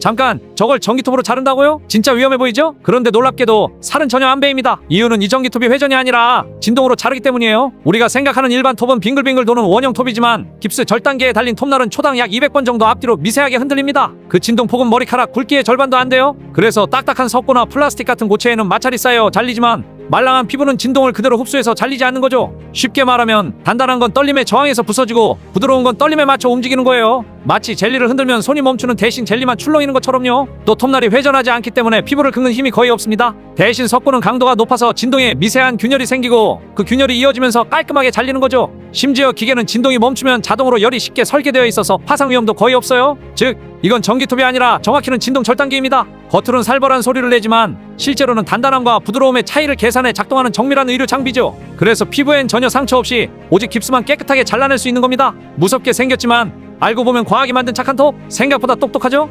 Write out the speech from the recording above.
잠깐 저걸 전기톱으로 자른다고요? 진짜 위험해 보이죠? 그런데 놀랍게도 살은 전혀 안 베입니다. 이유는 이 전기톱이 회전이 아니라 진동으로 자르기 때문이에요. 우리가 생각하는 일반 톱은 빙글빙글 도는 원형 톱이지만 깁스 절단기에 달린 톱날은 초당 약 200번 정도 앞뒤로 미세하게 흔들립니다. 그 진동폭은 머리카락 굵기의 절반도 안 돼요. 그래서 딱딱한 석고나 플라스틱 같은 고체에는 마찰이 쌓여 잘리지만 말랑한 피부는 진동을 그대로 흡수해서 잘리지 않는 거죠. 쉽게 말하면 단단한 건 떨림에 저항해서 부서지고 부드러운 건 떨림에 맞춰 움직이는 거예요. 마치 젤리를 흔들면 손이 멈추는 대신 젤리만 출렁이는 것처럼요. 또 톱날이 회전하지 않기 때문에 피부를 긁는 힘이 거의 없습니다. 대신 석고는 강도가 높아서 진동에 미세한 균열이 생기고 그 균열이 이어지면서 깔끔하게 잘리는 거죠. 심지어 기계는 진동이 멈추면 자동으로 열이 쉽게 설계되어 있어서 파상 위험도 거의 없어요. 즉 이건 전기톱이 아니라 정확히는 진동 절단기입니다. 겉으로는 살벌한 소리를 내지만 실제로는 단단함과 부드러움의 차이를 계산해 작동하는 정밀한 의료 장비죠. 그래서 피부엔 전혀 상처 없이 오직 깁스만 깨끗하게 잘라낼 수 있는 겁니다. 무섭게 생겼지만 알고 보면 과하게 만든 착한 톱 생각보다 똑똑하죠?